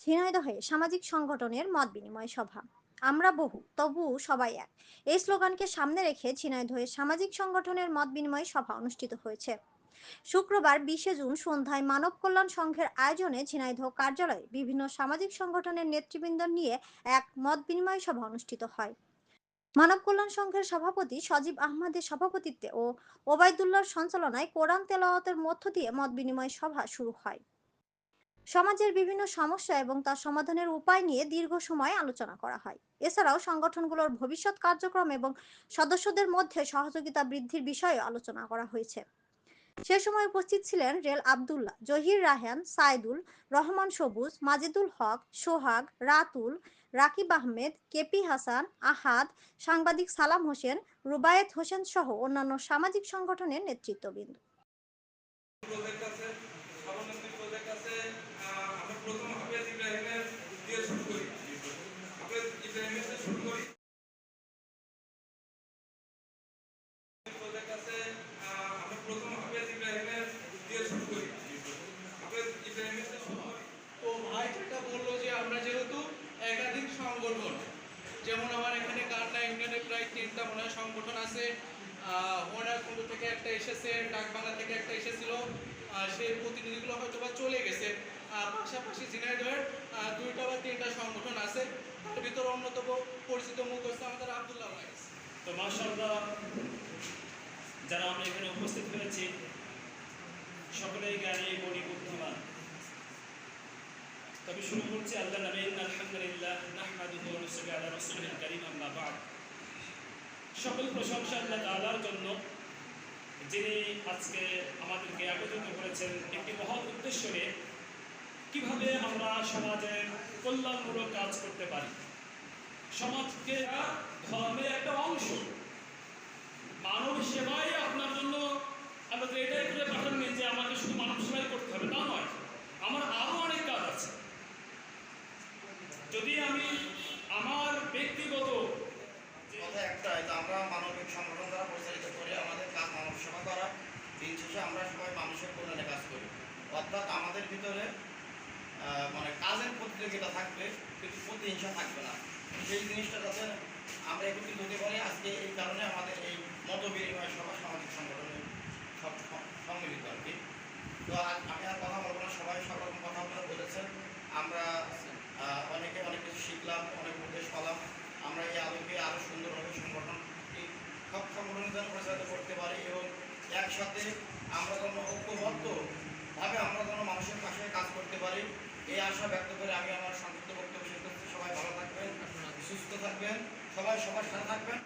ঝিনাইদহে সামাজিক সংগঠনের মত বিনিময় সভা। আমরা বহু তবু সবাই এক। এই স্লোগানকে সামনে রেখে ঝিনাইদহে সামাজিক সংগঠনের মত বিনিময় সভা অনুষ্ঠিত হয়েছে। শুক্রবার বিশে জুন সন্ধ্যায় মানব কল্যাণ সংঘের আয়োজনে ঝিনাইদহ কার্যালয়ে বিভিন্ন সামাজিক সংগঠনের নেতৃবৃন্দ নিয়ে এক মত বিনিময় সভা অনুষ্ঠিত হয়। মানব কল্যাণ সংঘের সভাপতি সজীব আহমদের সভাপতিত্বে ও ওবায়দুল্লাহর সঞ্চালনায় কোরআন তেলাওয়াতের মধ্য দিয়ে মত বিনিময় সভা শুরু হয়। সমাজের বিভিন্ন সমস্যা এবং তার সমাধানের উপায় নিয়ে দীর্ঘ সময় আলোচনা করা হয়। এছাড়াও সংগঠনগুলোর ভবিষ্যৎ কার্যক্রম এবং সদস্যদের মধ্যে সহযোগিতা বৃদ্ধির বিষয়ে আলোচনা করা হয়েছে। সে সময় উপস্থিত ছিলেন রেল আবদুল্লাহ, জহির রাহান সাইদুল রহমান সবুজ, মাজেদুল হক, সোহাগ, রাতুল, রাকিব আহমেদ, কেপি হাসান, আহাদ, সাংবাদিক সালাম হোসেন, রুবায়েত হোসেন সহ অন্যান্য সামাজিক সংগঠনের নেতৃত্ববৃন্দ প্রজেক্ট আছে সভানেত্রী প্রজেক্ট আছে আহ, আমরা প্রথম হাফেজ ইব্রাহিমের দিয়ে শুরু করি হাফেজ ইব্রাহিমের দিয়ে শুরু করি প্রজেক্ট আছে আহ, আমরা প্রথম হাফেজ ইব্রাহিমের দিয়ে শুরু করি হাফেজ ইব্রাহিমের দিয়ে শুরু করি তো ভাই যেটা বলল যে আমরা যেহেতু একাধিক সংগঠন যেমন আমার এখানে কান্না ইউনিয়নে প্রায় তিনটা মনে সংগঠন আছে ওনারকুণ্ড থেকে একটা এসেছে, ডাকবাংলা থেকে একটা এসেছিল সেই প্রতিনিধিগুলো হয়তো বা চলে গেছে। পাশাপাশি ঝিনাইদহের দুইটা বা তিনটা সংগঠন আছে। তার ভিতরে অন্যতম পরিচিত মুখ হচ্ছে আমাদের আবদুল্লাহ ভাই। তো মাশাআল্লাহ, যারা আমরা এখানে উপস্থিত হয়েছি, সকলেই জ্ঞানী মনি বুদ্ধিমান তবে শুরু করছি আল্লাহ নবীন আলহামদুলিল্লাহ রাসূলিল কারীম, আম্মা বা'দ। সকল প্রশংসা আল্লাহ তাআলার জন্য, যিনি আজকে আমাদেরকে একত্রিত করেছেন একটি মহৎ উদ্দেশ্য নিয়ে, কীভাবে আমরা সমাজের কল্যাণমূলক কাজ করতে পারি। সমাজকে ধর্মের একটা অংশ। মানব সেবাই আপনার জন্য আল্লাহ তো এটাই করে পাঠাননি যে আমাকে শুধু মানব সেবাই করতে হবে তা নয় আমার আরও অনেক কাজ আছে যদি আমি আমার ব্যক্তিগত যে- কথা একটাই যে আমরা মানবিক সংগঠন দ্বারা পরিচালিত করি আমাদের কাজ মানব সেবা করা দিন সবাই মানুষের কল্যাণে কাজ করি। অর্থাৎ আমাদের ভিতরে মানে কাজের প্রতিযোগিতা থাকবে, কিন্তু প্রতিহিংসা থাকবে না। সেই জিনিসটা যাতে আমরা একটু হতে পারি, আজকে এই কারণে আমাদের এই মত বিনিময় সভা সামাজিক সংগঠনের সব সম্মিলিত আর কি। তো আজ আমি আর কথা বলব না সবাই সব রকম কথা আপনারা বলেছেন আমরা আহ, অনেকে অনেক কিছু শিখলাম অনেক উপদেশ পেলাম আমরা এই আলোকে আরও সুন্দরভাবে সংগঠন এই সব সংগঠন যেন পরিচালিত করতে পারি এবং একসাথে আমরা যেন ঐক্যবদ্ধ ভাবে আমরা কোনো মানুষের পাশে কাজ করতে পারি, এই আশা ব্যক্ত করে আমি আমার সংক্ষিপ্ত বক্তব্য শেষ করছি। সবাই ভালো থাকবেন, সুস্থ থাকবেন, সবাই সবার সাথে থাকবেন।